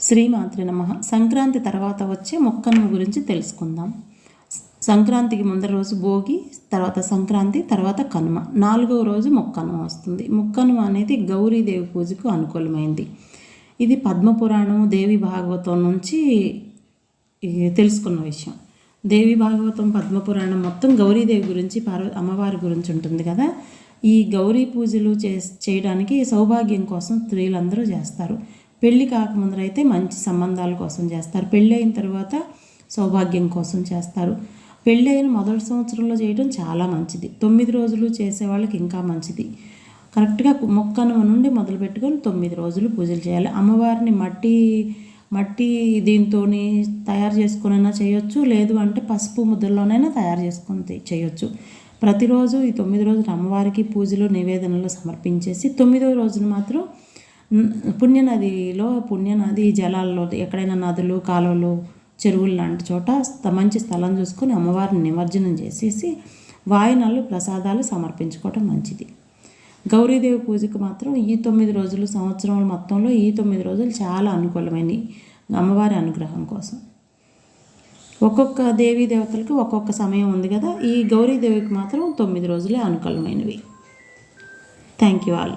శ్రీమాతృ నమ. సంక్రాంతి తర్వాత వచ్చే మొక్కను గురించి తెలుసుకుందాం. సంక్రాంతికి ముందర రోజు భోగి తర్వాత సంక్రాంతి తర్వాత కనుమ. నాలుగవ రోజు మొక్కనుమ వస్తుంది. మొక్కనుమ అనేది గౌరీదేవి పూజకు అనుకూలమైంది. ఇది పద్మపురాణం దేవి భాగవతం నుంచి తెలుసుకున్న విషయం. దేవి భాగవతం పద్మపురాణం మొత్తం గౌరీదేవి గురించి పార్వ అమ్మవారి గురించి ఉంటుంది కదా? ఈ గౌరీ పూజలు చే చేయడానికి సౌభాగ్యం కోసం స్త్రీలందరూ చేస్తారు. పెళ్ళి కాకముందర అయితే మంచి సంబంధాల కోసం చేస్తారు. పెళ్ళి అయిన తర్వాత సౌభాగ్యం కోసం చేస్తారు. పెళ్ళి అయిన మొదటి సంవత్సరంలో చేయడం చాలా మంచిది. తొమ్మిది రోజులు చేసే వాళ్ళకి ఇంకా మంచిది. కరెక్ట్గా మొక్కను నుండి మొదలు పెట్టుకొని తొమ్మిది రోజులు పూజలు చేయాలి. అమ్మవారిని మట్టి మట్టి దీంతో తయారు చేసుకునైనా చేయొచ్చు. లేదు అంటే పసుపు ముద్దల్లోనైనా తయారు చేసుకొని చేయొచ్చు. ప్రతిరోజు ఈ తొమ్మిది రోజులు అమ్మవారికి పూజలు నివేదనలు సమర్పించేసి తొమ్మిదో రోజున మాత్రం పుణ్యనదిలో పుణ్యనది జలాల్లో ఎక్కడైనా నదులు కాలువలు చెరువులు లాంటి చోట మంచి స్థలం చూసుకొని అమ్మవారిని నిమజ్జనం చేసేసి వాయనాలు ప్రసాదాలు సమర్పించుకోవటం మంచిది. గౌరీదేవి పూజకు మాత్రం ఈ తొమ్మిది రోజులు సంవత్సరం మొత్తంలో ఈ తొమ్మిది రోజులు చాలా అనుకూలమైనవి అమ్మవారి అనుగ్రహం కోసం. ఒక్కొక్క దేవీ దేవతలకు ఒక్కొక్క సమయం ఉంది కదా ఈ గౌరీదేవికి మాత్రం తొమ్మిది రోజులే అనుకూలమైనవి. Thank you all